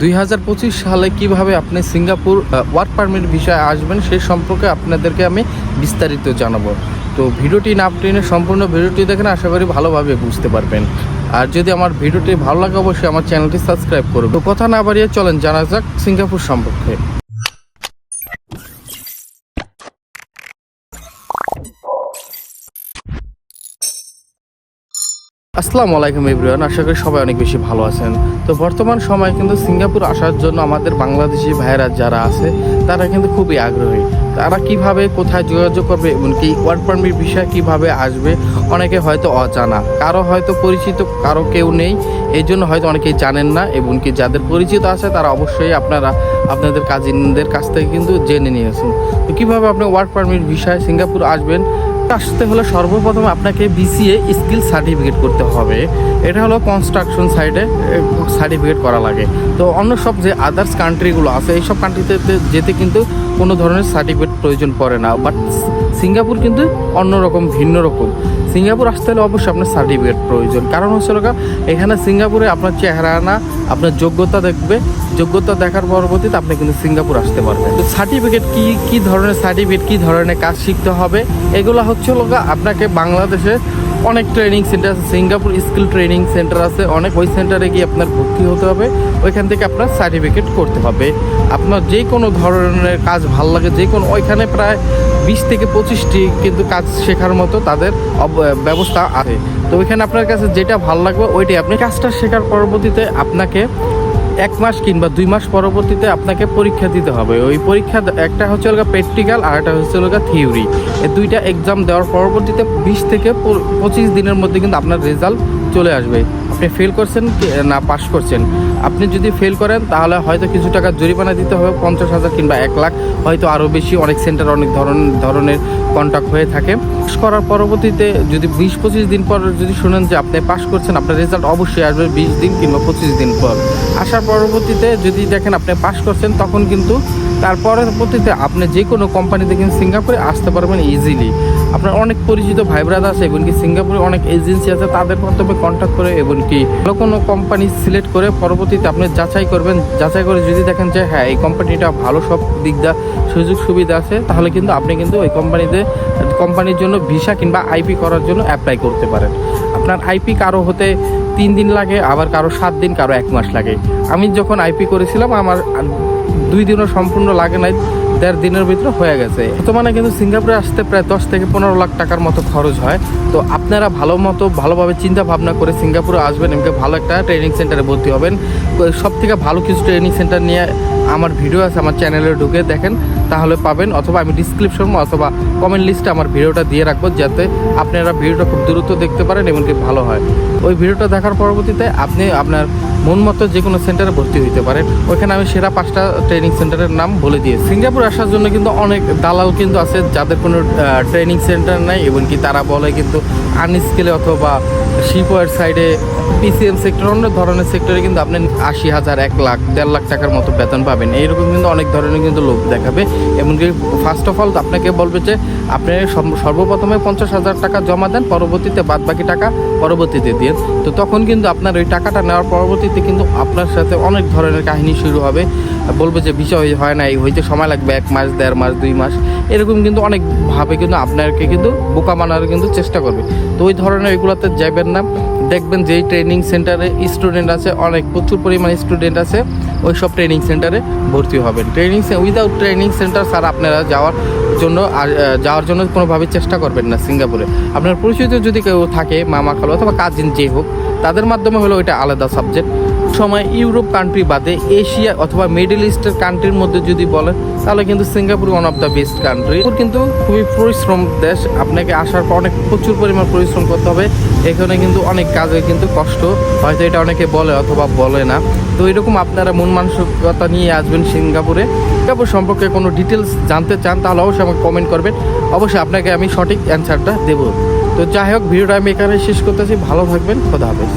দুই হাজার পঁচিশ সালে কীভাবে আপনি সিঙ্গাপুর ওয়ার্ক পারমিট বিষয়ে আসবেন সে সম্পর্কে আপনাদেরকে আমি বিস্তারিত জানাব। তো ভিডিওটি না টেনে সম্পূর্ণ ভিডিওটি দেখেন, আশা করি ভালোভাবে বুঝতে পারবেন। আর যদি আমার ভিডিওটি ভালো লাগে, অবশ্যই আমার চ্যানেলটি সাবস্ক্রাইব করবে তো কথা না বাড়িয়ে চলেন, জানা যাক সিঙ্গাপুর সম্পর্কে। আসসালামু আলাইকুম এভরিওয়ান, আশা করি সবাই অনেক বেশি ভালো আছেন। তো বর্তমান সময়ে কিন্তু সিঙ্গাপুর আসার জন্য আমাদের বাংলাদেশি ভাইয়েরা যারা আছে, তারা কিন্তু খুবই আগ্রহী। তারা কীভাবে, কোথায় যোগাযোগ করবে, এমনকি ওয়ার্ক পারমিট বিষয়ে কীভাবে আসবে, অনেকে হয়তো অজানা। কারও হয়তো পরিচিত, কারও কেউ নেই এই জন্য হয়তো অনেকেই জানেন না, এমনকি যাদের পরিচিত আছে, তারা অবশ্যই আপনারা, আপনাদের কাজিনদের কাছ থেকে কিন্তু জেনে নিয়েছেন। তো কীভাবে আপনি ওয়ার্ক পারমিট বিষয়ে সিঙ্গাপুর আসবেন আসতে হলে সর্বপ্রথম আপনাকে বিসিএ স্কিল সার্টিফিকেট করতে হবে। এটা হলো কনস্ট্রাকশন সাইডে সার্টিফিকেট করা লাগে। তো অন্য সব যে আদার্স কান্ট্রিগুলো আছে এই সব কান্ট্রিতে যেতে কিন্তু কোনো ধরনের সার্টিফিকেট প্রয়োজন পড়ে না। বাট সিঙ্গাপুর কিন্তু অন্যরকম, ভিন্ন রকম। সিঙ্গাপুর আসতে হলে অবশ্যই আপনার সার্টিফিকেট প্রয়োজন। কারণ হচ্ছে এখানে সিঙ্গাপুরে আপনার চেহারা না আপনার যোগ্যতা দেখবে। যোগ্যতা দেখার পরবর্তীতে আপনি কিন্তু সিঙ্গাপুর আসতে পারবেন। তো সার্টিফিকেট কী কী ধরনের সার্টিফিকেট, কী ধরনের কাজ শিখতে হবে? এগুলো হচ্ছে আপনাকে বাংলাদেশে অনেক ট্রেনিং সেন্টার আছে। সিঙ্গাপুর স্কিল ট্রেনিং সেন্টার আছে। অনেক ওই সেন্টারে গিয়ে আপনার ভর্তি হতে হবে। ওইখান থেকে আপনার সার্টিফিকেট করতে হবে। আপনার যে কোনো ধরনের কাজ ভালো লাগে, যে কোনো ওইখানে প্রায় বিশ থেকে পঁচিশটি কিন্তু কাজ শেখার মতো তাদের ব্যবস্থা আছে। তো ওইখানে আপনার কাছে যেটা ভালো লাগবে, ওইটাই। আপনি কাজটা শেখার পরবর্তীতে আপনাকে এক মাস কিংবা দুই মাস পরবর্তীতে আপনাকে পরীক্ষা দিতে হবে। ওই পরীক্ষা একটা হচ্ছে ওলগা প্র্যাকটিক্যাল আর একটা হচ্ছে ওলগা থিওরি এই দুইটা এক্সাম দেওয়ার পরবর্তীতে বিশ থেকে পঁচিশ দিনের মধ্যে কিন্তু আপনার রেজাল্ট চলে আসবে। আপনি ফেল করছেন না পাস করছেন? আপনি যদি ফেল করেন, তাহলে হয়তো কিছু টাকা জরিমানা দিতে হবে, পঞ্চাশ হাজার কিংবা এক লাখ। হয়তো আরও বেশি, অনেক সেন্টার অনেক ধরন, ধরনের কন্ট্যাক্ট হয়ে থাকে। পাস করার পরবর্তীতে যদি বিশ পঁচিশ দিন পর যদি শুনেন যে আপনি পাস করছেন, আপনার রেজাল্ট অবশ্যই আসবে বিশ দিন কিংবা পঁচিশ দিন পর। আসার পরবর্তীতে যদি দেখেন আপনি পাস করছেন, তখন কিন্তু তার পরবর্তীতে আপনি যে কোনো কোম্পানিতে কিন্তু সিঙ্গাপুরে আসতে পারবেন ইজিলি আপনার অনেক পরিচিত ভাই ব্রাদার আছে, এমনকি সিঙ্গাপুরে অনেক এজেন্সি আছে, তাদের মাধ্যমে কন্ট্যাক্ট করে, এমনকি ভালো কোনো কোম্পানি সিলেক্ট করে পরবর্তীতে আপনি যাচাই করবেন। যাচাই করে যদি দেখেন যে হ্যাঁ এই কোম্পানিটা ভালো সব দিক দা, সুযোগ সুবিধা আছে, তাহলে কিন্তু আপনি কিন্তু ওই কোম্পানিতে কোম্পানির জন্য ভিসা কিংবা আইপি করার জন্য অ্যাপ্লাই করতে পারেন। আপনার আইপি কারও হতে তিন দিন লাগে, আবার কারও সাত দিন, কারও এক মাস লাগে। আমি যখন আইপি করেছিলাম, আমার দুই দিনও সম্পূর্ণ লাগে নাই, দেড় দিনের ভিতরে হয়ে গেছে। বর্তমানে কিন্তু সিঙ্গাপুরে আসতে প্রায় দশ থেকে পনেরো লাখ টাকার মতো খরচ হয়। তো আপনারা ভালো মতো, ভালোভাবে চিন্তা ভাবনা করে সিঙ্গাপুরে আসবেন এমনি ভালো একটা ট্রেনিং সেন্টারে ভর্তি হবেন। সব থেকে ভালো কিছু ট্রেনিং সেন্টার নিয়ে আমার ভিডিও আছে, আমার চ্যানেলে ঢুকে দেখেন, তাহলে পাবেন। অথবা আমি ডিসক্রিপশন অথবা কমেন্ট লিস্টে আমার ভিডিওটা দিয়ে রাখব, যাতে আপনারা ভিডিওটা খুব দ্রুত দেখতে পারেন এমনকি ভালো হয়। ওই ভিডিওটা দেখার পরবর্তীতে আপনি আপনার মন মতো যে কোনো সেন্টারে ভর্তি হইতে পারে। ওইখানে আমি সেরা পাঁচটা ট্রেনিং সেন্টারের নাম বলে দিয়ে সিঙ্গাপুর আসার জন্য কিন্তু অনেক দালাল কিন্তু আছে, যাদের কোনো ট্রেনিং সেন্টার নাই এমনকি তারা বলে কিন্তু আনস্কেলে অথবা শিপওয়ার সাইডে পিসিএম সেক্টর অন্য ধরনের সেক্টরে কিন্তু আপনি আশি হাজার, এক লাখ, দেড় লাখ টাকার মতো বেতন পাবেন। এইরকম কিন্তু অনেক ধরনের কিন্তু লোক দেখাবে। এমনকি ফার্স্ট অফ অল আপনাকে বলবে যে, আপনি সর্বপ্রথমে পঞ্চাশ হাজার টাকা জমা দেন, পরবর্তীতে বাদ বাকি টাকা পরবর্তীতে দিয়ে তো তখন কিন্তু আপনার ওই টাকাটা নেওয়ার পরবর্তীতে কিন্তু আপনার সাথে অনেক ধরনের কাহিনী শুরু হবে। বলবে যে, বিষয় হয় না এই হইতে সময় লাগবে এক মাস, দেড় মাস, দুই মাস। এরকম কিন্তু অনেকভাবে কিন্তু আপনাকে কিন্তু বোকা মানার কিন্তু চেষ্টা করবে। তো ওই ধরনের এগুলোতে যাবেন না। দেখবেন যেই ট্রেনিং সেন্টারে স্টুডেন্ট আছে, অনেক, প্রচুর পরিমাণে স্টুডেন্ট আছে ওই সব ট্রেনিং সেন্টারে ভর্তি হবেন। Training without training center sir আপনারা যাওয়ার জন্য আর যাওয়ার জন্য কোনোভাবে চেষ্টা করবেন না সিঙ্গাপুরে। আপনার পরিচিত যদি কেউ থাকে, মামা খালো অথবা কাজিন যে হোক, তাদের মাধ্যমে হলো ওইটা আলাদা সাবজেক্ট সময় ইউরোপ কান্ট্রি বাদে এশিয়া অথবা মিডল ইস্টের কান্ট্রির মধ্যে যদি বলেন, তাহলে কিন্তু Singapore one of the best country কিন্তু খুবই পরিশ্রম দেশ। আপনাকে আসার পর অনেক প্রচুর পরিমাণ পরিশ্রম করতে হবে। এখানে কিন্তু অনেক কাজে কিন্তু কষ্ট। হয়তো এটা অনেকে বলে অথবা বলে না। তো এরকম আপনারা মন মানসিকতা নিয়ে আসবেন সিঙ্গাপুরে সিঙ্গাপুর সম্পর্কে কোনো ডিটেলস জানতে চান, তাহলে অবশ্যই আমাকে কমেন্ট করবেন। অবশ্যই আপনাকে আমি সঠিক অ্যান্সারটা দেবো। তো যাই হোক ভিডিওটা আমি এখানে শেষ করতেছি। ভালো থাকবেন। খোদা হাফেজ।